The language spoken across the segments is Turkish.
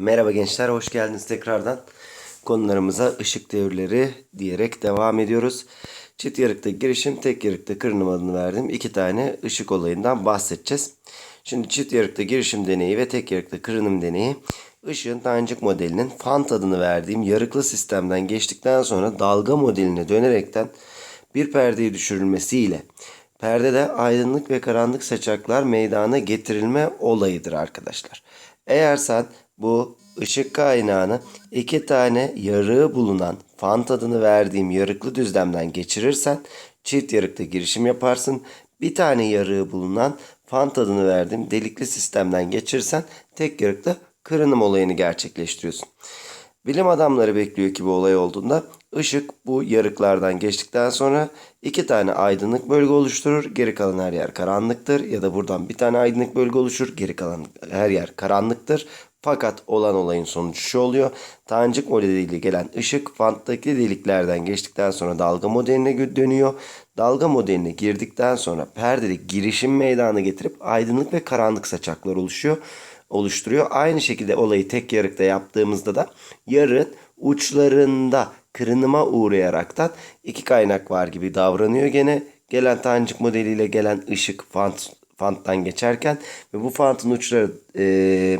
Merhaba gençler, hoş geldiniz tekrardan. Konularımıza ışık devreleri diyerek devam ediyoruz. Çift yarıkta girişim, tek yarıkta kırınım adını verdim. İki tane ışık olayından bahsedeceğiz. Şimdi çift yarıkta girişim deneyi ve tek yarıkta kırınım deneyi. Işığın tanecik modelinin fant adını verdiğim yarıklı sistemden geçtikten sonra dalga modeline dönerekten bir perdeyi düşürülmesiyle perdede aydınlık ve karanlık saçaklar meydana getirilme olayıdır arkadaşlar. Eğer sen bu ışık kaynağını iki tane yarığı bulunan fant adını verdiğim yarıklı düzlemden geçirirsen çift yarıkta girişim yaparsın. Bir tane yarığı bulunan fant adını verdiğim delikli sistemden geçirirsen tek yarıkta kırınım olayını gerçekleştiriyorsun. Bilim adamları bekliyor ki bu olay olduğunda ışık bu yarıklardan geçtikten sonra iki tane aydınlık bölge oluşturur. Geri kalan her yer karanlıktır. Ya da buradan bir tane aydınlık bölge oluşur. Geri kalan her yer karanlıktır. Fakat olan olayın sonucu şu oluyor. Tanecik modeliyle gelen ışık fanttaki deliklerden geçtikten sonra dalga modeline dönüyor. Dalga modeline girdikten sonra perdede girişim meydana getirip aydınlık ve karanlık saçaklar oluşuyor oluşturuyor. Aynı şekilde olayı tek yarıkta yaptığımızda da yarın uçlarında kırınıma uğrayaraktan iki kaynak var gibi davranıyor gene. Gelen tanecik modeliyle gelen ışık fant, fanttan geçerken ve bu fantın uçları e,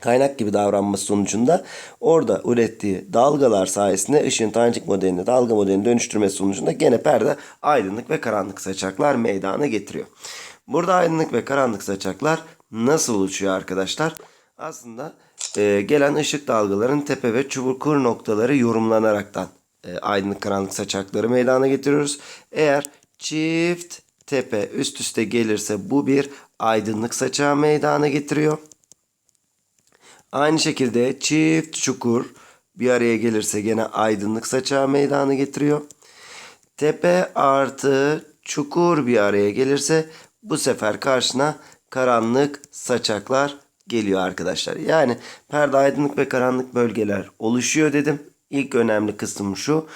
kaynak gibi davranması sonucunda orada ürettiği dalgalar sayesinde ışığın tanecik modeline dalga modeline dönüştürmesi sonucunda gene perde aydınlık ve karanlık saçaklar meydana getiriyor. Burada aydınlık ve karanlık saçaklar nasıl oluşuyor arkadaşlar? Aslında e, gelen ışık dalgaların tepe ve çubukur noktaları yorumlanaraktan e, aydınlık karanlık saçakları meydana getiriyoruz. Eğer çift tepe üst üste gelirse bu bir aydınlık saçağı meydana getiriyor. Aynı şekilde çift çukur bir araya gelirse gene aydınlık saçağı meydana getiriyor. Tepe artı çukur bir araya gelirse bu sefer karşına karanlık saçaklar geliyor arkadaşlar. Yani perde aydınlık ve karanlık bölgeler oluşuyor dedim. İlk önemli kısım şu.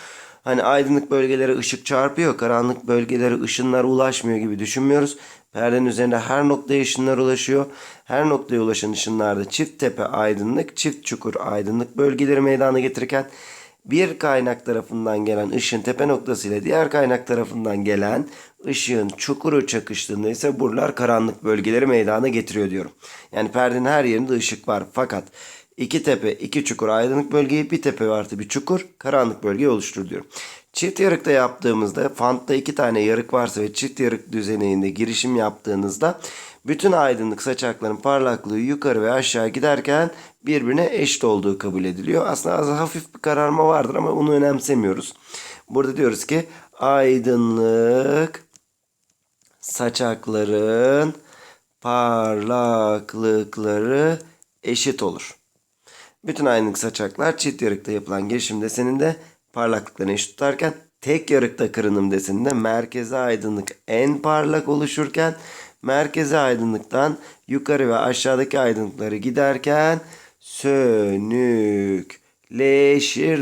Hani aydınlık bölgelere ışık çarpıyor, karanlık bölgelere ışınlar ulaşmıyor gibi düşünmüyoruz. Perdenin üzerinde her noktaya ışınlar ulaşıyor. Her noktaya ulaşan ışınlarda çift tepe aydınlık, çift çukur aydınlık bölgeleri meydana getirirken bir kaynak tarafından gelen ışığın tepe noktası ile diğer kaynak tarafından gelen ışığın çukuru çakıştığında ise buralar karanlık bölgeleri meydana getiriyor diyorum. Yani perdenin her yerinde ışık var fakat iki tepe, iki çukur aydınlık bölgeyi, bir tepe artı bir çukur karanlık bölgeyi oluşturur diyorum. Çift yarıkta yaptığımızda fantta iki tane yarık varsa ve çift yarık düzeninde girişim yaptığınızda bütün aydınlık saçakların parlaklığı yukarı ve aşağı giderken birbirine eşit olduğu kabul ediliyor. Aslında az hafif bir kararma vardır ama onu önemsemiyoruz. Burada diyoruz ki aydınlık saçakların parlaklıkları eşit olur. Bütün aydınlık saçaklar çift yarıkta yapılan girişim deseninde parlaklıklarını eşit tutarken tek yarıkta kırınım deseninde merkeze aydınlık en parlak oluşurken merkeze aydınlıktan yukarı ve aşağıdaki aydınlıkları giderken sönükleşir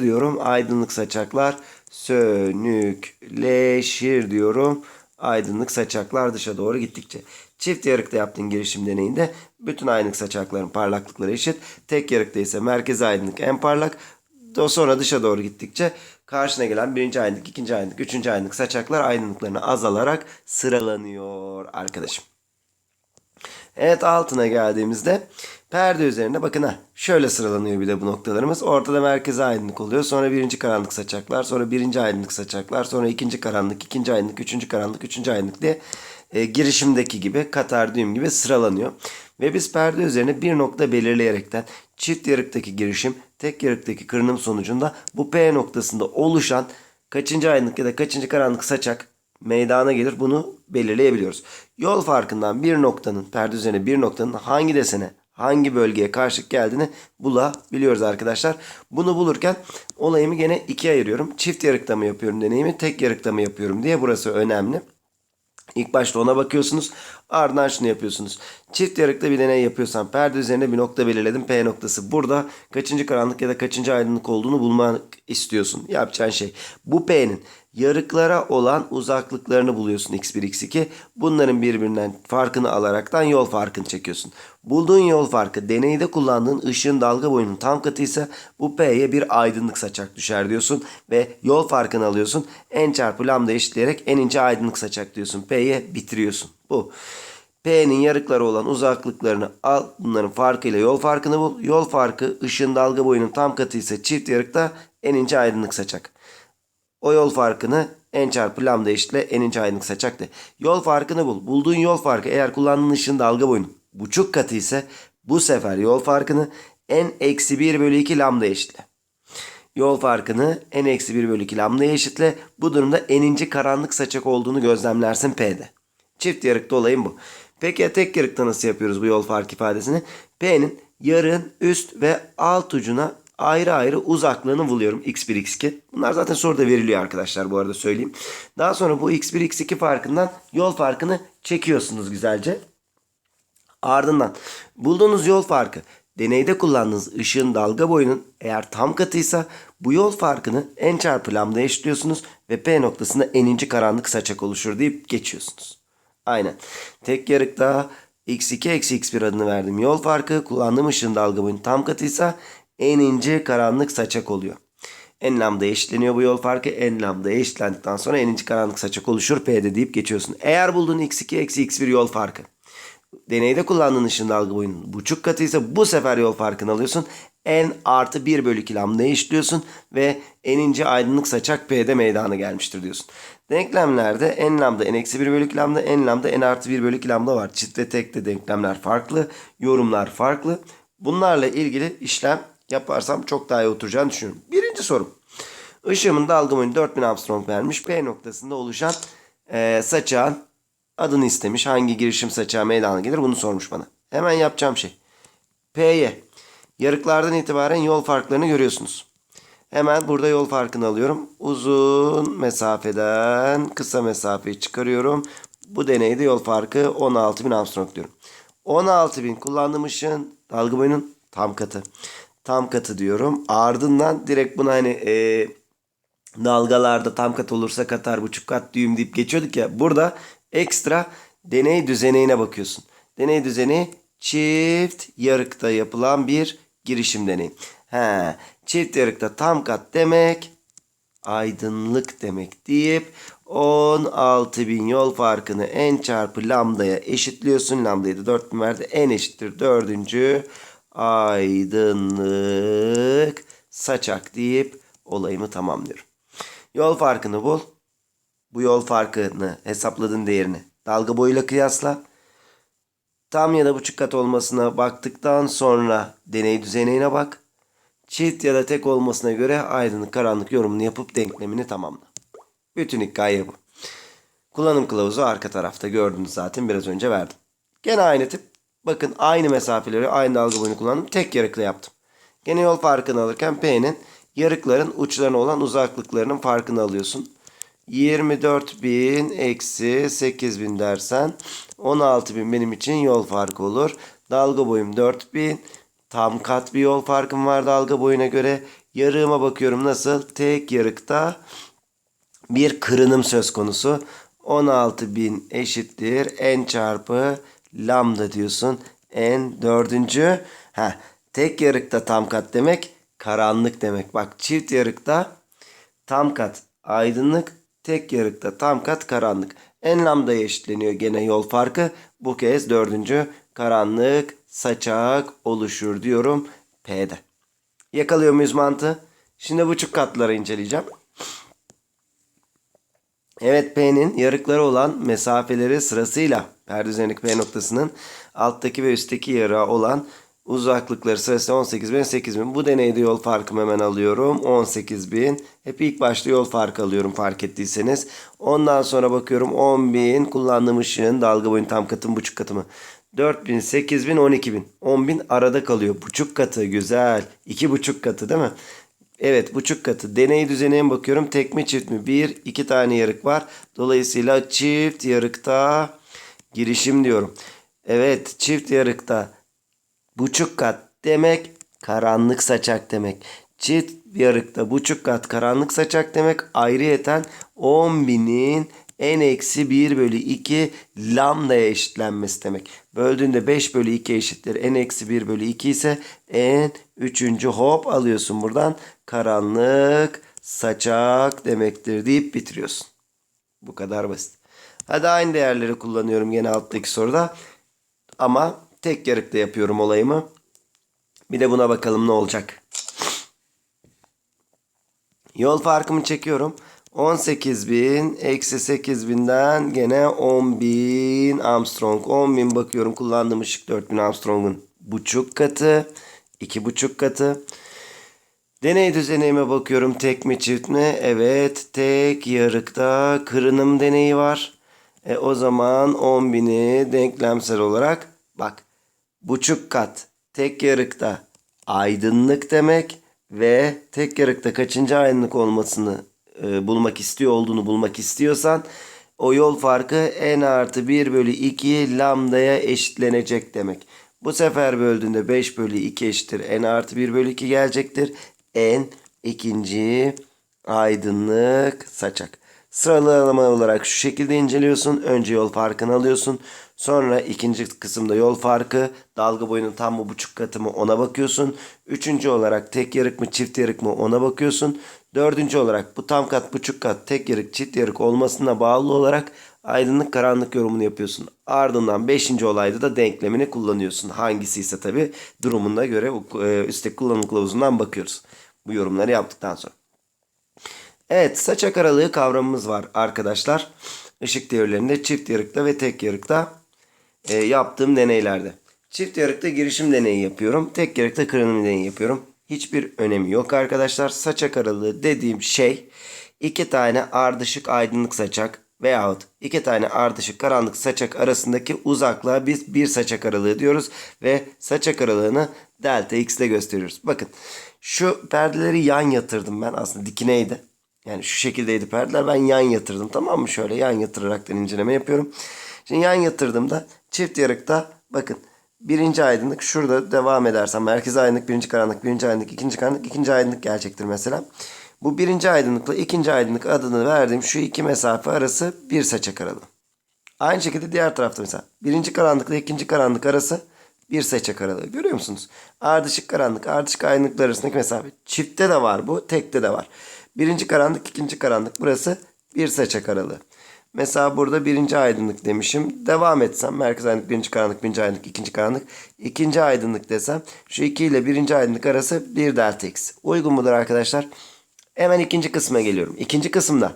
diyorum. Aydınlık saçaklar sönükleşir diyorum. Aydınlık saçaklar dışa doğru gittikçe. Çift yarıkta yaptığın girişim deneyinde bütün aydınlık saçakların parlaklıkları eşit. Tek yarıkta ise merkeze aydınlık en parlak. Sonra dışa doğru gittikçe karşına gelen birinci aydınlık, ikinci aydınlık, üçüncü aydınlık saçaklar aydınlıklarını azalarak sıralanıyor arkadaşım. Evet altına geldiğimizde perde üzerinde bakın ha şöyle sıralanıyor bir de bu noktalarımız. Ortada merkeze aydınlık oluyor. Sonra birinci karanlık saçaklar. Sonra birinci aydınlık saçaklar. Sonra ikinci karanlık, ikinci aydınlık, üçüncü karanlık, üçüncü aydınlık diye e, girişimdeki gibi katar düğüm gibi sıralanıyor. Ve biz perde üzerine bir nokta belirleyerekten çift yarıktaki girişim, tek yarıktaki kırınım sonucunda bu P noktasında oluşan kaçıncı aydınlık ya da kaçıncı karanlık saçak meydana gelir bunu belirleyebiliyoruz. Yol farkından bir noktanın perde üzerine bir noktanın hangi desene hangi bölgeye karşılık geldiğini bulabiliyoruz arkadaşlar. Bunu bulurken olayımı gene ikiye ayırıyorum. Çift yarıkta mı yapıyorum deneyimi tek yarıkta mı yapıyorum diye burası önemli. İlk başta ona bakıyorsunuz. Ardından şunu yapıyorsunuz. Çift yarıkta bir deney yapıyorsan perde üzerine bir nokta belirledim. P noktası burada. Kaçıncı karanlık ya da kaçıncı aydınlık olduğunu bulmak istiyorsun. Yapacağın şey. Bu P'nin yarıklara olan uzaklıklarını buluyorsun x1 x2. Bunların birbirinden farkını alaraktan yol farkını çekiyorsun. Bulduğun yol farkı deneyde kullandığın ışığın dalga boyunun tam katı ise bu P'ye bir aydınlık saçak düşer diyorsun ve yol farkını alıyorsun. N çarpı lambda eşitleyerek en ince aydınlık saçak diyorsun. P'ye bitiriyorsun. Bu. P'nin yarıkları olan uzaklıklarını al. Bunların farkıyla yol farkını bul. Yol farkı ışığın dalga boyunun tam katı ise çift yarıkta en ince aydınlık saçak. O yol farkını n çarpı lambda eşitle n ince aydınlık saçak de. Yol farkını bul. Bulduğun yol farkı eğer kullandığın ışığın dalga boyunun buçuk katı ise bu sefer yol farkını n eksi 1 bölü 2 lambda eşitle. Yol farkını n eksi 1 bölü 2 lambdaya eşitle. Bu durumda n'inci karanlık saçak olduğunu gözlemlersin P'de. Çift yarıkta olayım bu. Peki ya tek yarıkta nasıl yapıyoruz bu yol fark ifadesini? P'nin yarığın üst ve alt ucuna ayrı ayrı uzaklığını buluyorum. x1, x2. Bunlar zaten soruda veriliyor arkadaşlar bu arada söyleyeyim. Daha sonra bu x1, x2 farkından yol farkını çekiyorsunuz güzelce. Ardından bulduğunuz yol farkı deneyde kullandığınız ışığın dalga boyunun eğer tam katıysa bu yol farkını n çarpı lambda eşitliyorsunuz ve p noktasında n'inci karanlık saçak oluşur deyip geçiyorsunuz. Aynen. Tek yarıkta x2 eksi x1 adını verdim. Yol farkı kullandığım ışığın dalga boyunun tam katıysa n'inci karanlık saçak oluyor. N lambda eşitleniyor bu yol farkı. N lambda eşitlendikten sonra n'inci karanlık saçak oluşur. P'de deyip geçiyorsun. Eğer bulduğun x2 eksi x1 yol farkı deneyde kullandığın ışın dalga boyunun buçuk katıysa bu sefer yol farkını alıyorsun. N artı 1 bölü 2 lambda eşitliyorsun ve n'ince aydınlık saçak P'de meydana gelmiştir diyorsun. Denklemlerde n lambda n eksi 1 bölü 2 lambda n lambda n artı 1 bölü 2 lambda var. Çift ve tekte denklemler farklı. Yorumlar farklı. Bunlarla ilgili işlem yaparsam çok daha iyi oturacağını düşünüyorum. Birinci sorum. Işığımın dalga boyunu 4000 Armstrong vermiş. P noktasında oluşan e, saçağın adını istemiş. Hangi girişim saçağı meydana gelir bunu sormuş bana. Hemen yapacağım şey. P'ye yarıklardan itibaren yol farklarını görüyorsunuz. Hemen burada yol farkını alıyorum. Uzun mesafeden kısa mesafeyi çıkarıyorum. Bu deneyde yol farkı 16.000 Armstrong diyorum. 16.000 kullandığım ışığın dalga boyunun tam katı. Tam katı diyorum. Ardından direkt buna hani e, dalgalarda tam kat olursa katar buçuk kat düğüm deyip geçiyorduk ya. Burada ekstra deney düzeneğine bakıyorsun. Deney düzeneği çift yarıkta yapılan bir girişim deneyi. He, çift yarıkta tam kat demek aydınlık demek deyip 16.000 yol farkını n çarpı lambdaya eşitliyorsun. Lambdayı da 4000 verdi. n eşittir 4. aydınlık saçak deyip olayımı tamamlıyorum. Yol farkını bul. Bu yol farkını hesapladığın değerini dalga boyuyla kıyasla. Tam ya da buçuk kat olmasına baktıktan sonra deney düzenine bak. Çift ya da tek olmasına göre aydınlık karanlık yorumunu yapıp denklemini tamamla. Bütün hikaye bu. Kullanım kılavuzu arka tarafta gördünüz zaten biraz önce verdim. Gene aynı tip. Bakın aynı mesafeleri aynı dalga boyunu kullandım. Tek yarıkla yaptım. Gene yol farkını alırken P'nin yarıkların uçlarına olan uzaklıklarının farkını alıyorsun. 24.000 eksi 8.000 dersen 16.000 benim için yol farkı olur. Dalga boyum 4.000. Tam kat bir yol farkım var dalga boyuna göre. Yarığıma bakıyorum nasıl? Tek yarıkta bir kırınım söz konusu. 16.000 eşittir n çarpı lambda diyorsun. n dördüncü. Heh, tek yarıkta tam kat demek karanlık demek. Bak çift yarıkta tam kat aydınlık. Tek yarıkta tam kat karanlık. En lambdaya eşitleniyor gene yol farkı. Bu kez dördüncü karanlık saçak oluşur diyorum P'de. Yakalıyor muyuz mantığı? Şimdi buçuk katları inceleyeceğim. Evet P'nin yarıkları olan mesafeleri sırasıyla perde üzerindeki P noktasının alttaki ve üstteki yarığa olan uzaklıkları sırasıyla 18.000 8.000. Bu deneyde yol farkımı hemen alıyorum. 18.000. Hep ilk başta yol farkı alıyorum fark ettiyseniz. Ondan sonra bakıyorum 10.000 kullandığım ışığın dalga boyun tam katı buçuk katı mı? 4000, 8000, 12000. 10000 arada kalıyor. Buçuk katı güzel. İki buçuk katı değil mi? Evet buçuk katı. Deney düzenine bakıyorum. Tek mi çift mi? Bir, iki tane yarık var. Dolayısıyla çift yarıkta girişim diyorum. Evet çift yarıkta buçuk kat demek karanlık saçak demek. Çift yarıkta buçuk kat karanlık saçak demek. Ayrıyeten 10 binin n eksi 1 bölü 2 lambdaya eşitlenmesi demek. Böldüğünde 5 bölü 2 eşittir. n eksi 1 bölü 2 ise n üçüncü hop alıyorsun buradan. Karanlık saçak demektir deyip bitiriyorsun. Bu kadar basit. Hadi aynı değerleri kullanıyorum gene alttaki soruda. Ama tek yarıkta yapıyorum olayımı. Bir de buna bakalım ne olacak. Yol farkımı çekiyorum. 18.000 eksi 8.000'den gene 10.000 Armstrong. 10.000 bakıyorum kullandığım ışık 4.000 Armstrong'un buçuk katı. iki buçuk katı. Deney düzenime bakıyorum tek mi çift mi? Evet tek yarıkta kırınım deneyi var. E, o zaman 10.000'i denklemsel olarak bak buçuk kat tek yarıkta aydınlık demek ve tek yarıkta kaçıncı aydınlık olmasını e, bulmak istiyor olduğunu bulmak istiyorsan o yol farkı n artı 1 bölü 2 lambdaya eşitlenecek demek. Bu sefer böldüğünde 5 bölü 2 eşittir n artı 1 bölü 2 gelecektir. N ikinci aydınlık saçak. Sıralama olarak şu şekilde inceliyorsun. Önce yol farkını alıyorsun. Sonra ikinci kısımda yol farkı, dalga boyunun tam mı buçuk katı mı ona bakıyorsun. Üçüncü olarak tek yarık mı çift yarık mı ona bakıyorsun. Dördüncü olarak bu tam kat buçuk kat tek yarık çift yarık olmasına bağlı olarak aydınlık karanlık yorumunu yapıyorsun. Ardından beşinci olayda da denklemini kullanıyorsun. Hangisi ise tabi durumuna göre e, üstteki kullanım kılavuzundan bakıyoruz. Bu yorumları yaptıktan sonra. Evet saçak aralığı kavramımız var arkadaşlar. Işık teorilerinde çift yarıkta ve tek yarıkta e, yaptığım deneylerde. Çift yarıkta girişim deneyi yapıyorum. Tek yarıkta kırılım deneyi yapıyorum. Hiçbir önemi yok arkadaşlar. Saçak aralığı dediğim şey iki tane ardışık aydınlık saçak veyahut iki tane ardışık karanlık saçak arasındaki uzaklığa biz bir saçak aralığı diyoruz ve saçak aralığını delta x ile gösteriyoruz. Bakın şu perdeleri yan yatırdım ben aslında dikineydi. Yani şu şekildeydi perdeler ben yan yatırdım tamam mı? Şöyle yan yatıraraktan inceleme yapıyorum. Şimdi yan yatırdığımda çift yarıkta bakın birinci aydınlık şurada devam edersem merkez aydınlık birinci karanlık birinci aydınlık ikinci karanlık ikinci aydınlık gelecektir mesela. Bu birinci aydınlıkla ikinci aydınlık adını verdiğim şu iki mesafe arası bir saçak aralığı. Aynı şekilde diğer tarafta mesela birinci karanlıkla ikinci karanlık arası bir saçak aralığı. Görüyor musunuz? Ardışık karanlık, ardışık aydınlıklar arasındaki mesafe. Çiftte de var bu, tekte de var. Birinci karanlık, ikinci karanlık. Burası bir saçak aralığı. Mesela burada birinci aydınlık demişim. Devam etsem merkez aydınlık, birinci karanlık, birinci aydınlık, ikinci karanlık, ikinci aydınlık desem şu iki ile birinci aydınlık arası bir delta x. Uygun mudur arkadaşlar? Hemen ikinci kısma geliyorum. İkinci kısımda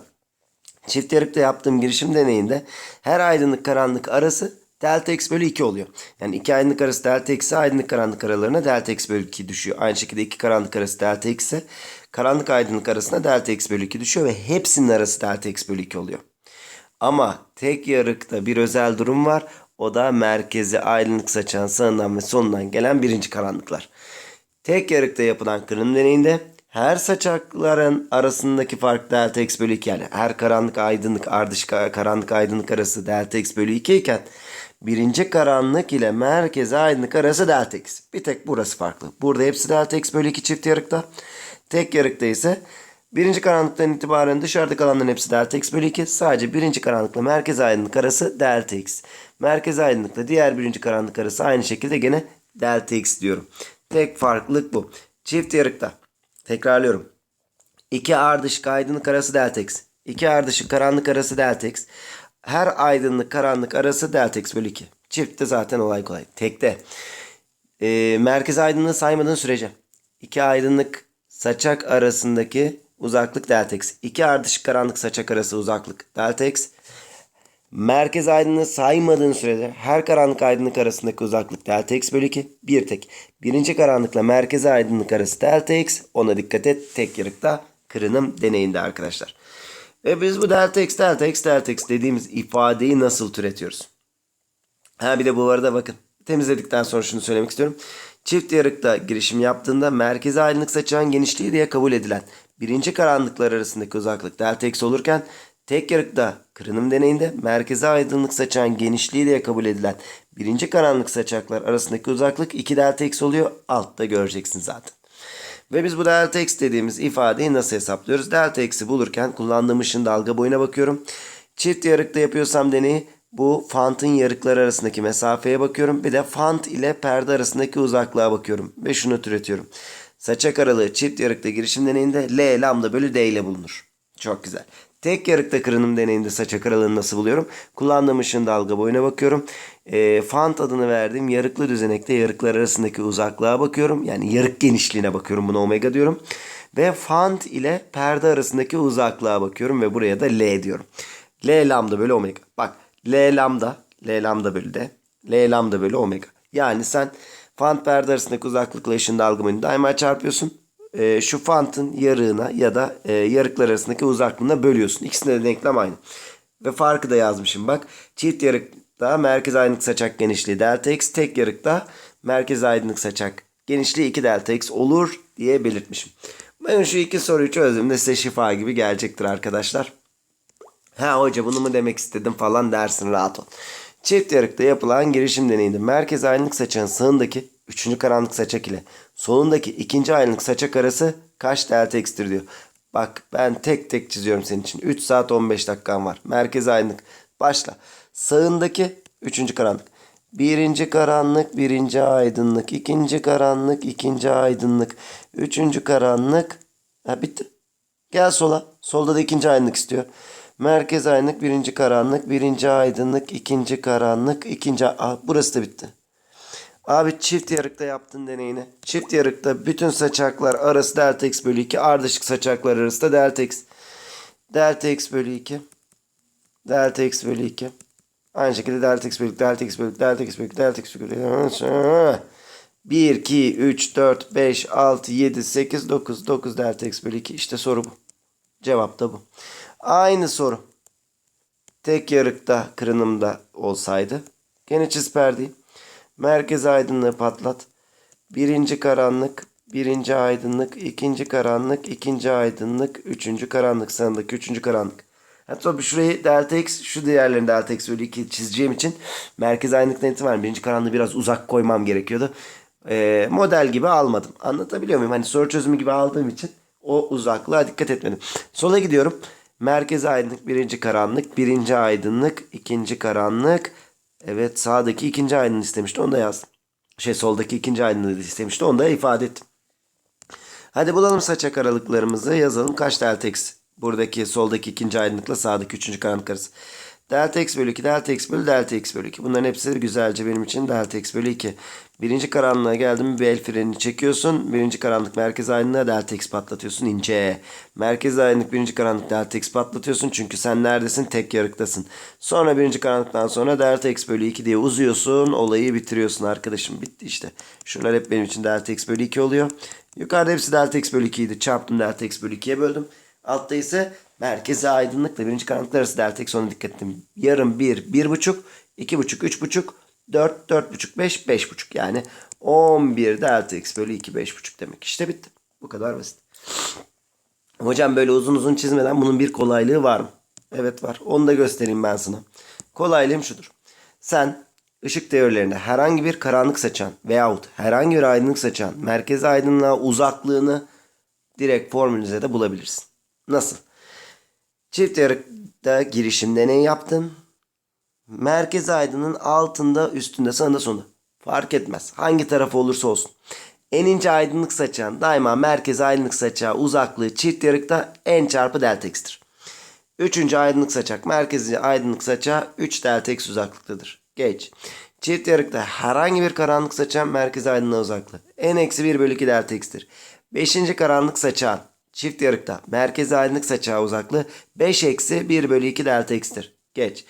çift yarıkta yaptığım girişim deneyinde her aydınlık karanlık arası delta x bölü 2 oluyor. Yani iki aydınlık arası delta x aydınlık karanlık aralarına delta x bölü 2 düşüyor. Aynı şekilde iki karanlık arası delta x ise karanlık aydınlık arasına delta x bölü 2 düşüyor ve hepsinin arası delta x bölü 2 oluyor. Ama tek yarıkta bir özel durum var. O da merkezi aydınlık saçan sağından ve sonundan gelen birinci karanlıklar. Tek yarıkta yapılan kırım deneyinde her saçakların arasındaki fark delta x bölü 2 yani her karanlık aydınlık ardışık karanlık aydınlık arası delta x bölü 2 iken birinci karanlık ile merkezi aydınlık arası delta x. Bir tek burası farklı. Burada hepsi delta x bölü 2 çift yarıkta. Tek yarıkta ise birinci karanlıktan itibaren dışarıda kalanların hepsi delta x bölü 2. Sadece birinci karanlıkla merkez aydınlık arası delta x. Merkez aydınlıkla diğer birinci karanlık arası aynı şekilde gene delta x diyorum. Tek farklılık bu. Çift yarıkta. Tekrarlıyorum. 2 ardışık aydınlık arası delta x. 2 ardışık karanlık arası delta x. Her aydınlık karanlık arası delta x bölü 2. Çiftte zaten olay kolay. Tekte. E, merkez aydınlığı saymadığın sürece. 2 aydınlık saçak arasındaki uzaklık delta x. 2 ardışık karanlık saçak arası uzaklık delta x. Merkez aydınlığı saymadığın sürede her karanlık aydınlık arasındaki uzaklık delta x bölü 2. Bir tek. Birinci karanlıkla merkez aydınlık arası delta x. Ona dikkat et. Tek yarıkta kırınım deneyinde arkadaşlar. Ve biz bu delta x delta x delta x dediğimiz ifadeyi nasıl türetiyoruz? Ha bir de bu arada bakın. Temizledikten sonra şunu söylemek istiyorum. Çift yarıkta girişim yaptığında merkezi aydınlık saçağın genişliği diye kabul edilen birinci karanlıklar arasındaki uzaklık delta x olurken tek yarıkta kırınım deneyinde merkezi aydınlık saçağın genişliği diye kabul edilen birinci karanlık saçaklar arasındaki uzaklık 2 delta x oluyor. Altta göreceksin zaten. Ve biz bu delta x dediğimiz ifadeyi nasıl hesaplıyoruz? Delta x'i bulurken kullandığım ışın dalga boyuna bakıyorum. Çift yarıkta yapıyorsam deneyi bu fantın yarıkları arasındaki mesafeye bakıyorum. Bir de fant ile perde arasındaki uzaklığa bakıyorum. Ve şunu türetiyorum. Saçak aralığı çift yarıkta girişim deneyinde L lambda bölü D ile bulunur. Çok güzel. Tek yarıkta kırınım deneyinde saçak aralığını nasıl buluyorum? Kullandığım ışın dalga boyuna bakıyorum. E, fant adını verdiğim yarıklı düzenekte yarıklar arasındaki uzaklığa bakıyorum. Yani yarık genişliğine bakıyorum. Buna omega diyorum. Ve fant ile perde arasındaki uzaklığa bakıyorum. Ve buraya da L diyorum. L lambda bölü omega. Bak L lambda. L lambda bölü D. L lambda bölü omega. Yani sen fant perde arasındaki uzaklıkla ışın dalga boyunu daima çarpıyorsun e, şu fantın yarığına ya da e, yarıklar arasındaki uzaklığına bölüyorsun. İkisinde de denklem aynı. Ve farkı da yazmışım bak. Çift yarıkta merkez aydınlık saçak genişliği delta x. Tek yarıkta merkez aydınlık saçak genişliği 2 delta x olur diye belirtmişim. Ben şu iki soruyu çözdüğümde size şifa gibi gelecektir arkadaşlar. Ha hoca bunu mu demek istedim falan dersin rahat ol. Çift yarıkta yapılan girişim deneyinde merkez aydınlık saçağın sağındaki 3. karanlık saçak ile solundaki 2. aydınlık saçak arası kaç delta x'tir diyor. Bak ben tek tek çiziyorum senin için. 3 saat 15 dakikan var. Merkez aydınlık. Başla. Sağındaki 3. karanlık. Birinci karanlık, birinci aydınlık, ikinci karanlık, ikinci aydınlık, üçüncü karanlık. Ha bitti. Gel sola. Solda da ikinci aydınlık istiyor. Merkez aydınlık, birinci karanlık, birinci aydınlık, ikinci karanlık, ikinci... Aa, burası da bitti. Abi çift yarıkta yaptın deneyini. Çift yarıkta bütün saçaklar arası delta x bölü 2. Ardışık saçaklar arası da delta x. Delta x bölü 2. Delta x bölü 2. Aynı şekilde delta x bölü 2, delta x bölü 2, delta x bölü 2, delta x bölü 2. 1, 2, 3, 4, 5, 6, 7, 8, 9. 9 delta x bölü 2. İşte soru bu. Cevap da bu. Aynı soru. Tek yarıkta kırınımda olsaydı. Gene çiz perdeyi. Merkez aydınlığı patlat. Birinci karanlık, birinci aydınlık, ikinci karanlık, ikinci aydınlık, üçüncü karanlık sağındaki üçüncü karanlık. Hatta şurayı delta x, şu diğerlerini delta x bölü 2 çizeceğim için merkez aydınlıktan itibaren birinci karanlığı biraz uzak koymam gerekiyordu. Ee, model gibi almadım. Anlatabiliyor muyum? Hani soru çözümü gibi aldığım için o uzaklığa dikkat etmedim. Sola gidiyorum. Merkez aydınlık, birinci karanlık, birinci aydınlık, ikinci karanlık, Evet sağdaki ikinci aydınlığı istemişti. Onu da yazdım. Şey soldaki ikinci aydınlığı istemişti. Onu da ifade ettim. Hadi bulalım saçak aralıklarımızı. Yazalım kaç delta. Buradaki soldaki ikinci aydınlıkla sağdaki üçüncü karanlık arası. Delta x bölü 2, delta x bölü delta x bölü 2. Bunların hepsi güzelce benim için delta x bölü 2. Birinci karanlığa geldim bir el frenini çekiyorsun. Birinci karanlık merkez aydınlığa delta x patlatıyorsun ince. Merkez aydınlık birinci karanlık delta x patlatıyorsun. Çünkü sen neredesin? Tek yarıktasın. Sonra birinci karanlıktan sonra delta x bölü 2 diye uzuyorsun. Olayı bitiriyorsun arkadaşım. Bitti işte. Şunlar hep benim için delta x bölü 2 oluyor. Yukarıda hepsi delta x bölü 2 idi. Çarptım delta x bölü 2'ye böldüm. Altta ise merkezi aydınlıkla birinci karanlıklar arası delta x ona dikkat ettim. Yarım 1, 1,5, 2,5, 3,5, 4, 4,5, 5, 5,5 yani 11 delta x bölü 2, 5,5 demek. İşte bitti. Bu kadar basit. Hocam böyle uzun uzun çizmeden bunun bir kolaylığı var mı? Evet var. Onu da göstereyim ben sana. Kolaylığım şudur. Sen ışık teorilerinde herhangi bir karanlık saçan veyahut herhangi bir aydınlık saçan merkez aydınlığa uzaklığını direkt formülüze de bulabilirsin. Nasıl? Çift yarıkta girişim deney yaptın. Merkez aydının altında, üstünde, sağında, sonunda. Fark etmez. Hangi tarafı olursa olsun. En ince aydınlık saçağın daima merkez aydınlık saçağı uzaklığı çift yarıkta n çarpı delta x'tir. Üçüncü aydınlık saçak merkezi aydınlık saçağı 3 delta x uzaklıktadır. Geç. Çift yarıkta herhangi bir karanlık saçağın merkez aydınlığa uzaklığı n eksi 1 bölü 2 delta x'tir. Beşinci karanlık saçağın çift yarıkta merkez aydınlık saçağı uzaklığı 5 eksi 1 bölü 2 delta x'tir. Geç.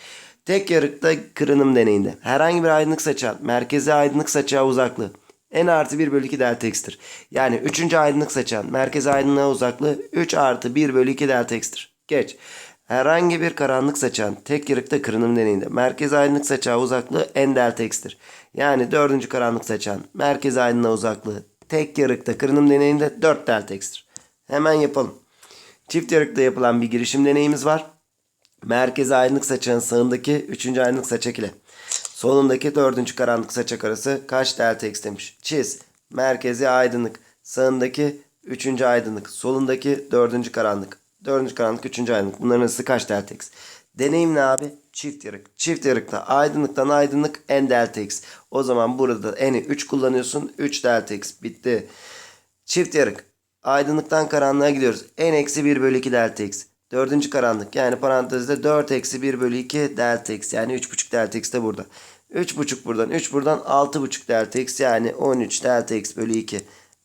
Tek yarıkta kırınım deneyinde herhangi bir aydınlık saçağın merkezi aydınlık saçağı uzaklığı n artı 1 bölü 2 delta x'tir. Yani 3. aydınlık saçan merkez aydınlığa uzaklığı 3 artı 1 bölü 2 delta x'tir. Geç. Herhangi bir karanlık saçan tek yarıkta kırınım deneyinde merkez aydınlık saçağı uzaklığı n delta x'tir. Yani 4. karanlık saçan merkez aydınlığa uzaklığı tek yarıkta kırınım deneyinde 4 delta x'tir. Hemen yapalım. Çift yarıkta yapılan bir girişim deneyimiz var. Merkez aydınlık saçağın sağındaki 3. aydınlık saçak ile solundaki 4. karanlık saçak arası kaç delta x demiş. Çiz. Merkezi aydınlık. Sağındaki üçüncü aydınlık. Solundaki dördüncü karanlık. Dördüncü karanlık, üçüncü aydınlık. Bunların arası kaç delta x? Deneyim ne abi? Çift yarık. Çift yarıkta aydınlıktan aydınlık n delta x. O zaman burada n'i 3 kullanıyorsun. 3 delta x. Bitti. Çift yarık. Aydınlıktan karanlığa gidiyoruz. n eksi 1 bölü 2 delta x. Dördüncü karanlık. Yani parantezde 4 eksi 1 bölü 2 delta x. Yani 3,5 delta x de burada. 3,5 buradan. 3 buradan 6,5 delta x. Yani 13 delta x bölü 2.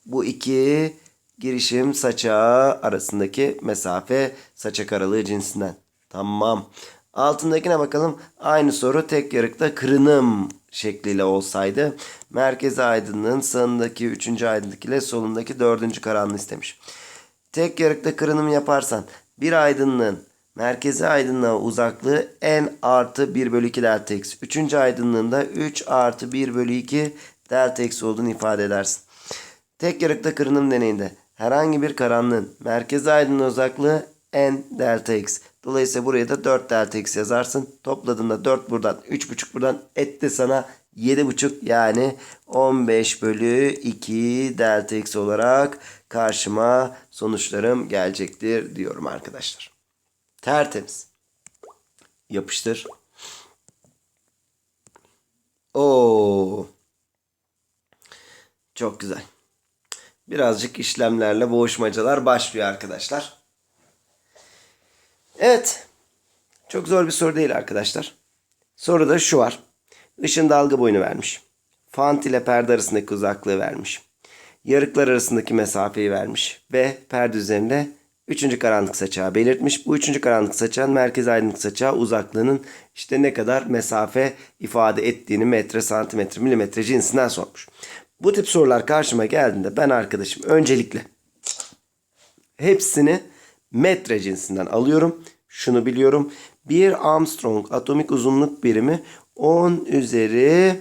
Bu iki girişim saçağı arasındaki mesafe saçak aralığı cinsinden. Tamam. Altındakine bakalım. Aynı soru tek yarıkta kırınım şekliyle olsaydı. Merkezi aydınlığın sağındaki 3. aydınlık ile solundaki 4. karanlığı istemiş. Tek yarıkta kırınım yaparsan bir aydınlığın merkezi aydınlığa uzaklığı n artı 1 bölü 2 delta x. 3. aydınlığında 3 artı 1 bölü 2 delta x olduğunu ifade edersin. Tek yarıkta kırınım deneyinde herhangi bir karanlığın merkezi aydınlığa uzaklığı n delta x. Dolayısıyla buraya da 4 delta x yazarsın. Topladığında 4 buradan 3,5 buradan etti sana 7,5 yani 15 bölü 2 delta x olarak karşıma sonuçlarım gelecektir diyorum arkadaşlar. Tertemiz. Yapıştır. Oo. Çok güzel. Birazcık işlemlerle boğuşmacalar başlıyor arkadaşlar. Evet. Çok zor bir soru değil arkadaşlar. Soruda şu var. Işın dalga boyunu vermiş. Fant ile perde arasındaki uzaklığı vermiş. Yarıklar arasındaki mesafeyi vermiş. Ve perde üzerinde üçüncü karanlık saçağı belirtmiş. Bu üçüncü karanlık saçağın merkez aydınlık saçağı uzaklığının işte ne kadar mesafe ifade ettiğini metre, santimetre, milimetre cinsinden sormuş. Bu tip sorular karşıma geldiğinde ben arkadaşım öncelikle hepsini metre cinsinden alıyorum. Şunu biliyorum. Bir Armstrong atomik uzunluk birimi 10 üzeri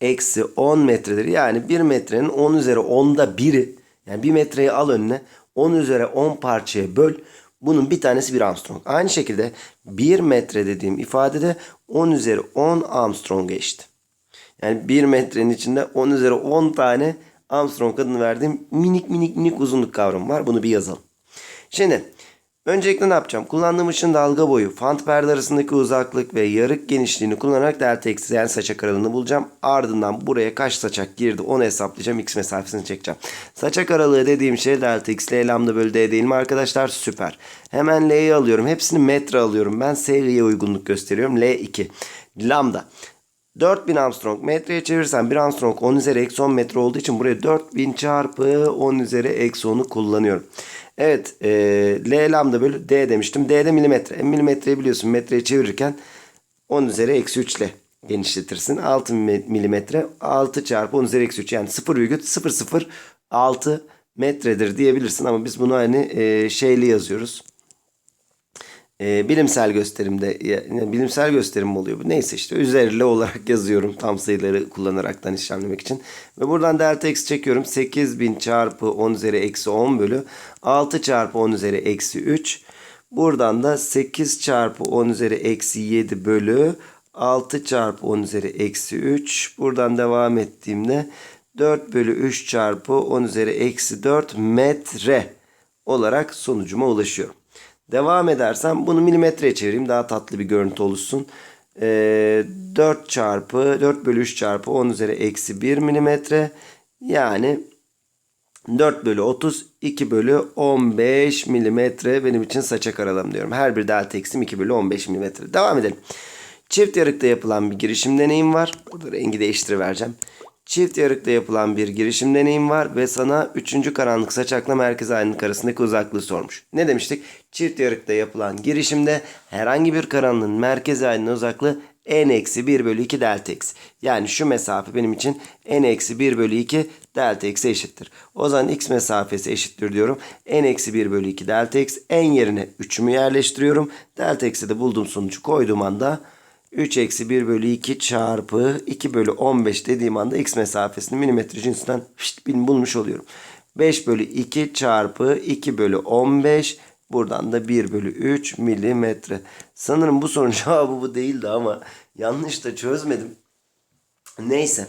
eksi 10 metredir. Yani 1 metrenin 10 üzeri 10'da biri. Yani 1 metreyi al önüne 10 üzeri 10 parçaya böl. Bunun bir tanesi bir Armstrong. Aynı şekilde 1 metre dediğim ifadede 10 üzeri 10 Armstrong'a eşit. Yani 1 metrenin içinde 10 üzeri 10 tane Armstrong adını verdiğim minik minik minik uzunluk kavramı var. Bunu bir yazalım. Şimdi öncelikle ne yapacağım? Kullandığım ışın dalga boyu, fant perde arasındaki uzaklık ve yarık genişliğini kullanarak delta eksi yani saçak aralığını bulacağım. Ardından buraya kaç saçak girdi onu hesaplayacağım. X mesafesini çekeceğim. Saçak aralığı dediğim şey delta x l lambda bölü d değil mi arkadaşlar? Süper. Hemen l'yi alıyorum. Hepsini metre alıyorum. Ben S'ye uygunluk gösteriyorum. L2. Lambda. 4000 Armstrong metreye çevirsem 1 Armstrong 10 üzeri eksi 10 metre olduğu için buraya 4000 çarpı 10 üzeri eksi 10'u kullanıyorum. Evet e, L lambda bölü D demiştim. D'de milimetre. E, milimetreyi biliyorsun metreye çevirirken 10 üzeri eksi 3 ile genişletirsin. 6 milimetre 6 çarpı 10 üzeri eksi 3 yani 0,006 metredir diyebilirsin. Ama biz bunu hani e, şeyli yazıyoruz e, bilimsel gösterimde yani bilimsel gösterim oluyor bu? Neyse işte üzerli olarak yazıyorum tam sayıları kullanaraktan işlemlemek için. Ve buradan delta x çekiyorum. 8000 çarpı 10 üzeri eksi 10 bölü 6 çarpı 10 üzeri eksi 3. Buradan da 8 çarpı 10 üzeri eksi 7 bölü 6 çarpı 10 üzeri eksi 3. Buradan devam ettiğimde 4 bölü 3 çarpı 10 üzeri eksi 4 metre olarak sonucuma ulaşıyorum. Devam edersem bunu milimetreye çevireyim. Daha tatlı bir görüntü oluşsun. Ee, 4 çarpı 4 bölü 3 çarpı 10 üzeri eksi 1 milimetre. Yani 4 bölü 30 2 bölü 15 milimetre benim için saçak aralığım diyorum. Her bir delta eksim 2 bölü 15 milimetre. Devam edelim. Çift yarıkta yapılan bir girişim deneyim var. Burada rengi değiştirivereceğim. Çift yarıkta yapılan bir girişim deneyim var ve sana 3. karanlık saçakla merkez aydınlık arasındaki uzaklığı sormuş. Ne demiştik? Çift yarıkta yapılan girişimde herhangi bir karanlığın merkez aydınlık uzaklığı n-1 bölü 2 delta x. Yani şu mesafe benim için n-1 bölü 2 delta x'e eşittir. O zaman x mesafesi eşittir diyorum. n-1 bölü 2 delta x. n yerine 3'ümü yerleştiriyorum. Delta x'e de bulduğum sonucu koyduğum anda 3 eksi 1 bölü 2 çarpı 2 bölü 15 dediğim anda x mesafesini milimetre cinsinden şişt, bulmuş oluyorum. 5 bölü 2 çarpı 2 bölü 15 buradan da 1 bölü 3 milimetre. Sanırım bu sorunun cevabı bu değildi ama yanlış da çözmedim. Neyse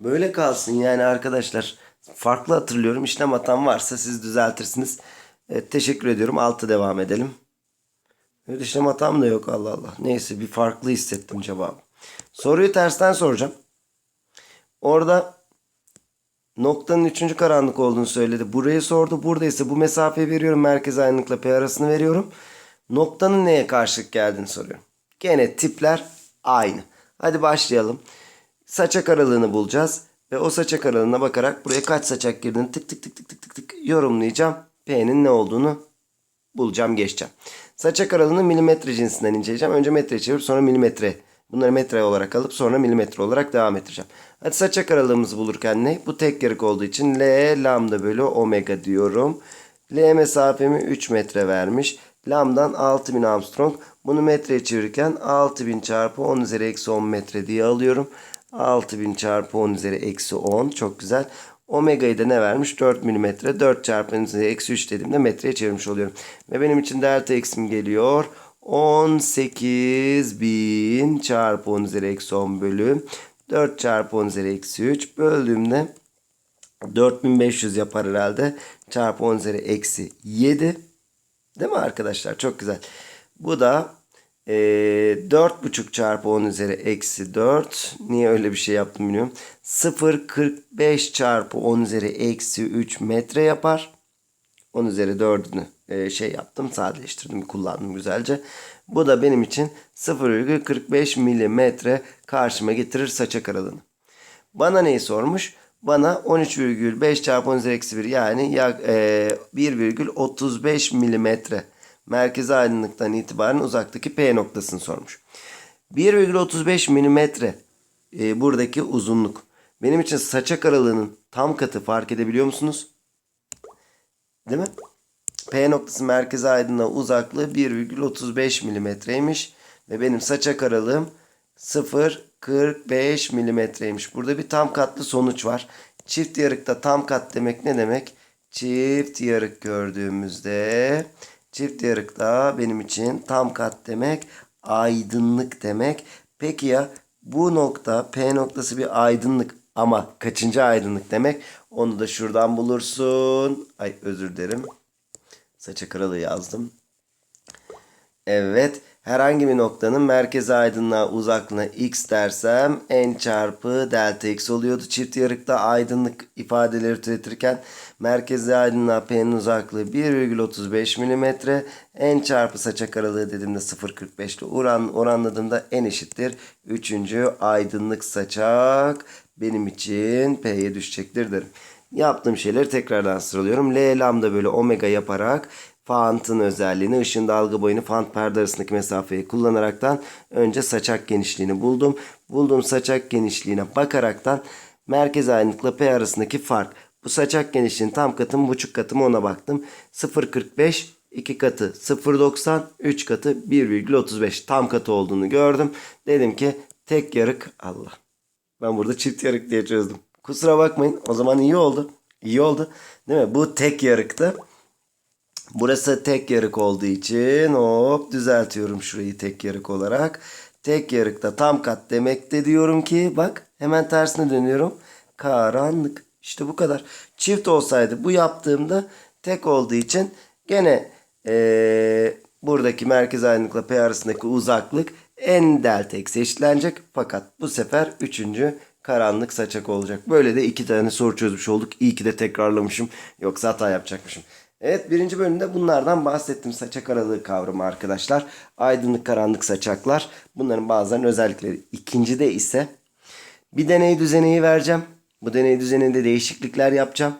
böyle kalsın yani arkadaşlar. farklı hatırlıyorum. İşlem hatam varsa siz düzeltirsiniz. Evet, teşekkür ediyorum. Altı devam edelim. İşlem hatam da yok Allah Allah. Neyse bir farklı hissettim cevabı. Soruyu tersten soracağım. Orada noktanın üçüncü karanlık olduğunu söyledi. Burayı sordu. Burada ise bu mesafeyi veriyorum. Merkez aydınlıkla P arasını veriyorum. Noktanın neye karşılık geldiğini soruyorum. Gene tipler aynı. Hadi başlayalım. Saçak aralığını bulacağız. Ve o saçak aralığına bakarak buraya kaç saçak girdiğini tık tık tık tık tık tık tık yorumlayacağım. P'nin ne olduğunu bulacağım geçeceğim. Saçak aralığını milimetre cinsinden inceleyeceğim. Önce metre çevirip sonra milimetre. Bunları metre olarak alıp sonra milimetre olarak devam ettireceğim. Hadi saçak aralığımızı bulurken ne? Bu tek yarık olduğu için L lambda bölü omega diyorum. L mesafemi 3 metre vermiş. Lambdan 6000 Armstrong. Bunu metreye çevirirken 6000 çarpı 10 üzeri eksi 10 metre diye alıyorum. 6000 çarpı 10 üzeri eksi 10. Çok güzel. Omega'yı da ne vermiş? 4 milimetre. 4 çarpı 10 üzeri eksi 3 dediğimde metreye çevirmiş oluyorum. Ve benim için delta eksim geliyor. 18.000 çarpı 10 üzeri eksi 10 bölü 4 çarpı 10 üzeri eksi 3 böldüğümde 4500 yapar herhalde. Çarpı 10 üzeri eksi 7. Değil mi arkadaşlar? Çok güzel. Bu da e, 4,5 çarpı 10 üzeri eksi 4. Niye öyle bir şey yaptım bilmiyorum. 0,45 çarpı 10 üzeri eksi 3 metre yapar. 10 üzeri 4'ünü e, şey yaptım sadeleştirdim kullandım güzelce. Bu da benim için 0,45 milimetre karşıma getirir saçak aralığını. Bana neyi sormuş? Bana 13,5 çarpı 10 üzeri eksi 1 yani yak- e, 1,35 milimetre merkezi aydınlıktan itibaren uzaktaki P noktasını sormuş. 1,35 milimetre e, buradaki uzunluk. Benim için saçak aralığının tam katı fark edebiliyor musunuz? Değil mi? P noktası merkezi aydınlığa uzaklığı 1,35 milimetreymiş. Ve benim saçak aralığım 0,45 milimetreymiş. Burada bir tam katlı sonuç var. Çift yarıkta tam kat demek ne demek? Çift yarık gördüğümüzde çift yarıkta benim için tam kat demek aydınlık demek. Peki ya bu nokta P noktası bir aydınlık ama kaçıncı aydınlık demek? Onu da şuradan bulursun. Ay özür dilerim. Saça kralı yazdım. Evet. Herhangi bir noktanın merkez aydınlığa uzaklığına x dersem n çarpı delta x oluyordu. Çift yarıkta aydınlık ifadeleri türetirken merkezi aydınlığa p'nin uzaklığı 1,35 mm. n çarpı saçak aralığı dediğimde 0,45 ile oran, oranladığımda n eşittir. Üçüncü aydınlık saçak benim için p'ye düşecektir derim. Yaptığım şeyleri tekrardan sıralıyorum. L lambda bölü omega yaparak fantın özelliğini, ışın dalga boyunu, fant perde arasındaki mesafeyi kullanaraktan önce saçak genişliğini buldum. Bulduğum saçak genişliğine bakaraktan merkez aydınlıkla P arasındaki fark. Bu saçak genişliğinin tam katı mı buçuk katı mı ona baktım. 0.45 2 katı 0.90 3 katı 1,35 tam katı olduğunu gördüm. Dedim ki tek yarık Allah. Ben burada çift yarık diye çözdüm. Kusura bakmayın. O zaman iyi oldu. İyi oldu. Değil mi? Bu tek yarıktı. Burası tek yarık olduğu için hop düzeltiyorum şurayı tek yarık olarak. Tek yarıkta tam kat demek de diyorum ki bak hemen tersine dönüyorum. Karanlık. İşte bu kadar. Çift olsaydı bu yaptığımda tek olduğu için gene ee, buradaki merkez aydınlıkla P arasındaki uzaklık n delta eksi eşitlenecek. Fakat bu sefer üçüncü karanlık saçak olacak. Böyle de iki tane soru çözmüş olduk. İyi ki de tekrarlamışım. Yoksa hata yapacakmışım. Evet birinci bölümde bunlardan bahsettim. Saçak aralığı kavramı arkadaşlar. Aydınlık karanlık saçaklar. Bunların bazılarının özellikleri. İkincide ise bir deney düzeneği vereceğim. Bu deney düzeninde değişiklikler yapacağım.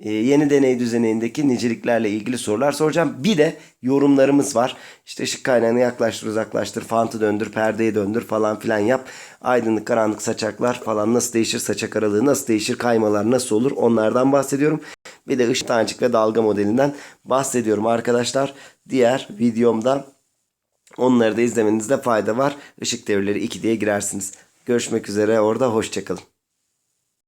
Ee, yeni deney düzenindeki niceliklerle ilgili sorular soracağım. Bir de yorumlarımız var. İşte ışık kaynağını yaklaştır uzaklaştır, fantı döndür, perdeyi döndür falan filan yap. Aydınlık karanlık saçaklar falan nasıl değişir, saçak aralığı nasıl değişir, kaymalar nasıl olur onlardan bahsediyorum. Bir de ışık tanecik ve dalga modelinden bahsediyorum arkadaşlar. Diğer videomda onları da izlemenizde fayda var. Işık devirleri 2 diye girersiniz. Görüşmek üzere orada hoşçakalın.